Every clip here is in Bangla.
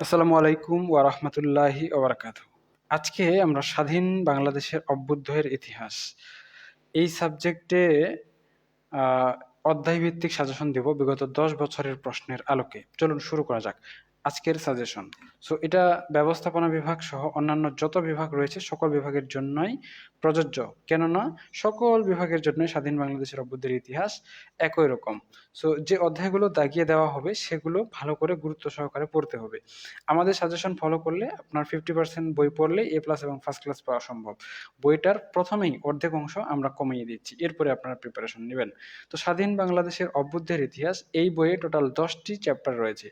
আসসালামু আলাইকুম ওয়া রাহমাতুল্লাহি ওয়া বারাকাতুহু। আজকে আমরা স্বাধীন বাংলাদেশের অভ্যুদয়ের ইতিহাস এই সাবজেক্টে অধ্যায়ভিত্তিক সাজেশন দেব বিগত ১০ বছরের প্রশ্নের আলোকে। চলুন শুরু করা যাক। আজকের সাজেশন। সো, এটা ব্যবস্থাপনা বিভাগ সহ অন্যান্য যত বিভাগ রয়েছে, সকল বিভাগের জন্যই প্রযোজ্য। কেননা, সকল বিভাগের জন্যই স্বাধীন বাংলাদেশের অভ্যুদয়ের ইতিহাস একই রকম। সো যে অধ্যায়গুলো দাগিয়ে দেওয়া হবে, সেগুলো ভালো করে গুরুত্ব সহকারে পড়তে হবে। আমাদের সাজেশন ফলো করলে আপনার 50% বই পড়লেই এ প্লাস এবং ফার্স্ট ক্লাস পাওয়া সম্ভব। বইটার প্রথমেই অর্ধেক অংশ আমরা কমিয়ে দিচ্ছি। এরপরে আপনারা প্রিপারেশন নেবেন তো স্বাধীন বাংলাদেশের অভ্যুদয়ের ইতিহাস, এই বইয়ে টোটাল দশটি চ্যাপ্টার রয়েছে।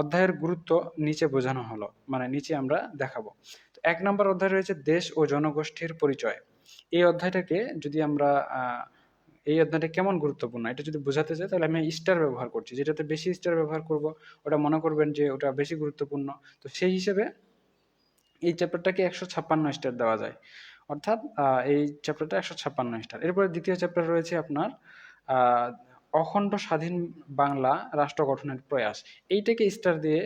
অধ্যায়ের গুরুত্ব নিচে বোঝানো হলো। মানে নিচে আমরা দেখাবো। তো ১ নাম্বার অধ্যায় রয়েছে দেশ ও জনগোষ্ঠীর পরিচয়। এই অধ্যায়টাকে যদি আমরা এই অধ্যায়টা কেমন গুরুত্বপূর্ণ এটা যদি বোঝাতে চাই, তাহলে আমি স্টার ব্যবহার করছি। যেটাতে বেশি স্টার ব্যবহার করব, ওটা মনে করবেন যে ওটা বেশি গুরুত্বপূর্ণ। তো সেই হিসেবে এই চ্যাপ্টারটাকে ১৫৬ স্টার দেওয়া যায়। অর্থাৎ এই চ্যাপ্টারটা ১৫৬ স্টার। এরপরে দ্বিতীয় চ্যাপ্টার রয়েছে আপনার অখণ্ড স্বাধীন বাংলা রাষ্ট্র গঠনের প্রয়াস। এইটাকে স্টার দিয়ে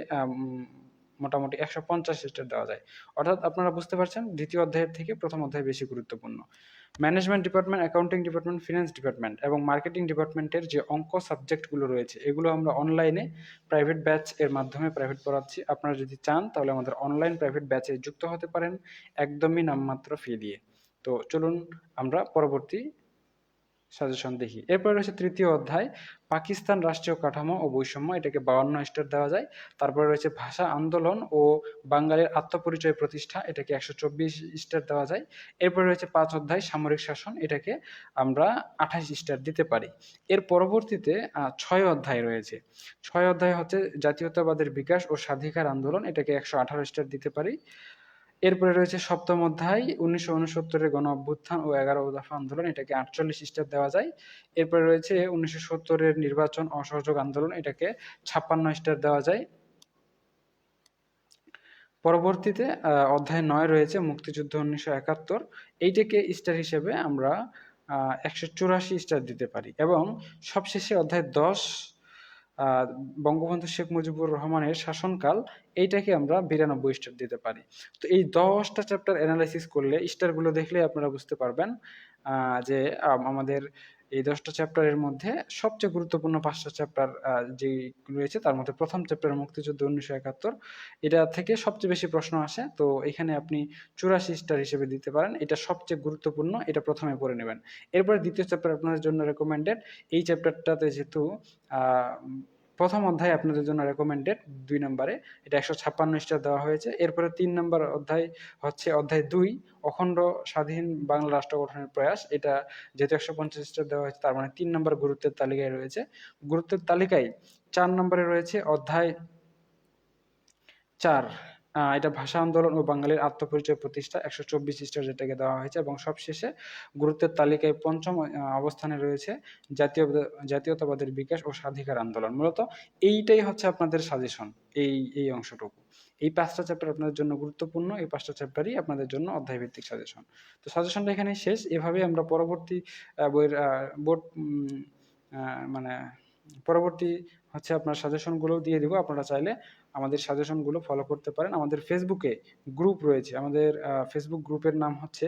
মোটামুটি ১৫০ স্টার দেওয়া যায়। অর্থাৎ আপনারা বুঝতে পারছেন দ্বিতীয় অধ্যায়ের থেকে প্রথম অধ্যায় বেশি গুরুত্বপূর্ণ। Management department, accounting department, finance department এবং মার্কেটিং ডিপার্টমেন্টের যে অঙ্ক সাবজেক্টগুলো রয়েছে এগুলো আমরা অনলাইনে প্রাইভেট ব্যাচ এর মাধ্যমে প্রাইভেট পড়াচ্ছি। আপনারা যদি চান তাহলে আমাদের অনলাইন প্রাইভেট ব্যাচে যুক্ত হতে পারেন একদমই নামমাত্র ফি দিয়ে। তো চলুন আমরা পরবর্তী সাজেশন দেখি। এরপরে রয়েছে তৃতীয় অধ্যায়, পাকিস্তান রাষ্ট্রীয় কাঠামো ও বৈষম্য, এটাকে ৫২ স্টার দেওয়া যায়। তারপরে রয়েছে ভাষা আন্দোলন ও বাঙালির আত্মপরিচয় প্রতিষ্ঠা, এটাকে ১২৪ স্টার দেওয়া যায়। এরপরে রয়েছে পাঁচ অধ্যায়, সামরিক শাসন, এটাকে আমরা ২৮ স্টার দিতে পারি। এর পরবর্তীতে ছয় অধ্যায় রয়েছে। ছয় অধ্যায় হচ্ছে জাতীয়তাবাদের বিকাশ ও স্বাধিকার আন্দোলন, এটাকে ১১৮ স্টার দিতে পারি। এরপরে রয়েছে সপ্তম অধ্যায়, উনিশশো ঊনসত্তরের গণ অভ্যুত্থান ও এগারো দফা আন্দোলন, এটাকে আটচল্লিশ স্টার দেওয়া যায়। এরপরে রয়েছে উনিশশো সত্তরের নির্বাচন অসহযোগ আন্দোলন, এটাকে ছাপ্পান্ন স্টার দেওয়া যায়। পরবর্তীতে অধ্যায় নয় রয়েছে মুক্তিযুদ্ধ উনিশশো একাত্তর। এইটাকে স্টার হিসেবে আমরা একশো চুরাশি স্টার দিতে পারি এবং সবশেষে অধ্যায় দশ বঙ্গবন্ধু শেখ মুজিবুর রহমানের শাসনকাল, এইটাকে আমরা বিরানব্বই স্টার দিতে পারি। তো এই দশটা চ্যাপ্টার অ্যানালাইসিস করলে স্টারগুলো দেখলে আপনারা বুঝতে পারবেন যে আমাদের এই দশটা চ্যাপ্টারের মধ্যে সবচেয়ে গুরুত্বপূর্ণ পাঁচটা চ্যাপ্টার যে রয়েছে তার মধ্যে প্রথম চ্যাপ্টার মুক্তিযুদ্ধ উনিশশো একাত্তর। এটা থেকে সবচেয়ে বেশি প্রশ্ন আসে, তো এখানে আপনি চুরাশি স্টার হিসেবে দিতে পারেন। এটা সবচেয়ে গুরুত্বপূর্ণ, এটা প্রথমে পড়ে নেবেন। এরপরে দ্বিতীয় চ্যাপ্টার আপনার জন্য রেকমেন্ডেড এই চ্যাপ্টারটাতে যেহেতু প্রথম অধ্যায় আপনাদের জন্য রেকমেন্ডেড দুই নম্বরে। এটা একশো ছাপ্পান্ন স্টার দেওয়া হয়েছে। এরপরে তিন নম্বর অধ্যায় হচ্ছে অধ্যায় দুই, অখণ্ড স্বাধীন বাংলা রাষ্ট্র গঠনের প্রয়াস। এটা যেহেতু একশো পঞ্চাশ স্টার দেওয়া হয়েছে, তার মানে তিন নম্বর গুরুত্বের তালিকায় রয়েছে। গুরুত্বের তালিকায় চার নম্বরে রয়েছে অধ্যায় চার। এটা ভাষা আন্দোলন ও বাঙালির আত্মপরিচয় প্রতিষ্ঠা, একশো চব্বিশ স্টার যেটাকে দেওয়া হয়েছে এবং সবশেষে গুরুত্বের তালিকায় পঞ্চম অবস্থানে রয়েছে জাতীয়, জাতীয়তাবাদের বিকাশ ও স্বাধিকার আন্দোলন। মূলত এইটাই হচ্ছে আপনাদের সাজেশন এই এই অংশটুকু। এই পাঁচটা চ্যাপ্টার আপনাদের জন্য গুরুত্বপূর্ণ, এই পাঁচটা চ্যাপ্টারই আপনাদের জন্য অধ্যায়ভিত্তিক সাজেশন তো সাজেশনটা এখানে শেষ। এভাবে আমরা পরবর্তী বইয়ের বোর্ড মানে পরবর্তী হচ্ছে আপনার সাজেশনগুলো দিয়ে দিব। আপনারা চাইলে আমাদের সাজেশনগুলো ফলো করতে পারেন। আমাদের ফেসবুকে গ্রুপ রয়েছে। আমাদের ফেসবুক গ্রুপের নাম হচ্ছে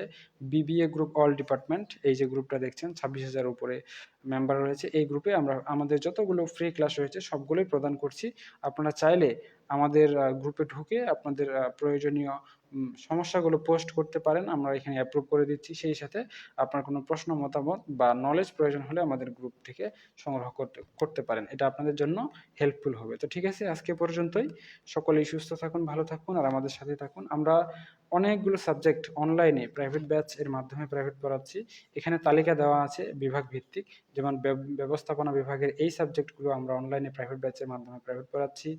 বিবিএ গ্রুপ অল ডিপার্টমেন্ট এই যে গ্রুপটা দেখছেন, ছাব্বিশ হাজার উপরে মেম্বার রয়েছে। এই গ্রুপে আমরা, আমাদের যতগুলো ফ্রি ক্লাস রয়েছে, সবগুলোই প্রদান করছি। আপনারা চাইলে আমাদের গ্রুপে ঢুকে আপনাদের প্রয়োজনীয় সমস্যাগুলো পোস্ট করতে পারেন, আমরা এখানে অ্যাপ্রুভ করে দিচ্ছি। সেই সাথে আপনার কোনো প্রশ্ন, মতামত বা নলেজ প্রয়োজন হলে আমাদের গ্রুপ থেকে সংগ্রহ করতে করতে পারেন। এটা আপনাদের জন্য হেল্পফুল হবে। তো ঠিক আছে, আজকে পর্যন্তই। সকলেই সুস্থ থাকুন, ভালো থাকুন আর আমাদের সাথে থাকুন। আমরা অনেকগুলো সাবজেক্ট অনলাইনে প্রাইভেট ব্যাচ এর মাধ্যমে প্রাইভেট পড়াচ্ছি। এখানে তালিকা দেওয়া আছে বিভাগ ভিত্তিক। যেমন ব্যবস্থাপনা বিভাগের এই সাবজেক্টগুলো আমরা অনলাইনে প্রাইভেট ব্যাচের মাধ্যমে প্রাইভেট পড়াচ্ছি।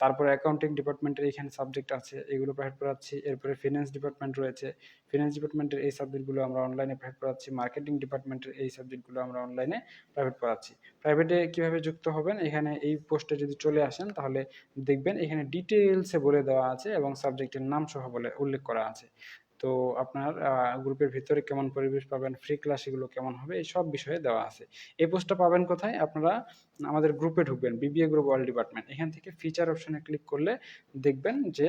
তারপরে অ্যাকাউন্টিং ডিপার্টমেন্টের এখানে সাবজেক্ট আছে, এগুলো প্রাইভেট পড়াচ্ছি এরপরে ফিনান্স ডিপার্টমেন্ট রয়েছে। ফিনান্স ডিপার্টমেন্টের এই সাবজেক্টগুলো আমরা অনলাইনে প্রাইভেট পড়াচ্ছি মার্কেটিং ডিপার্টমেন্টের এই সাবজেক্টগুলো আমরা অনলাইনে প্রাইভেট পড়াচ্ছি প্রাইভেটে কীভাবে যুক্ত হবেন? এখানে এই পোস্টে যদি চলে আসেন, তাহলে দেখবেন এখানে ডিটেলসে বলে দেওয়া আছে এবং সাবজেক্টের নাম সহ বলে উল্লেখ করা আছে। তো আপনার গ্রুপের ভিতরে কেমন পরিবেশ পাবেন ফ্রি ক্লাস এগুলো কেমন হবে, এই সব বিষয়ে দেওয়া আছে। এই পোস্টটা পাবেন কোথায়? আপনারা আমাদের গ্রুপে ঢুকবেন বিবিএ গ্রুপ অল ডিপার্টমেন্ট এখান থেকে ফিচার অপশনে ক্লিক করলে দেখবেন যে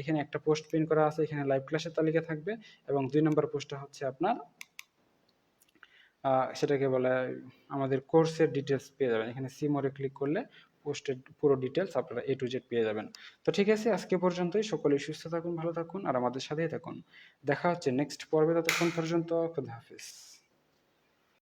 এখানে একটা পোস্ট প্রিন্ট করা আছে, এখানে লাইভ ক্লাসের তালিকা থাকবে এবং দুই নম্বর পোস্টটা হচ্ছে আপনার সেটাকে বলে আমাদের কোর্সের ডিটেলস পেয়ে যাবেন। এখানে সি মোড়ে ক্লিক করলে পোস্টের পুরো ডিটেলস আপনারা এ টু জেড পেয়ে যাবেন। তো ঠিক আছে, আজকে পর্যন্তই। সকলেই সুস্থ থাকুন, ভালো থাকুন, আর আমাদের সাথেই থাকুন। দেখা হচ্ছে নেক্সট পর্বে, ততক্ষণ পর্যন্ত, খুদা হাফিজ।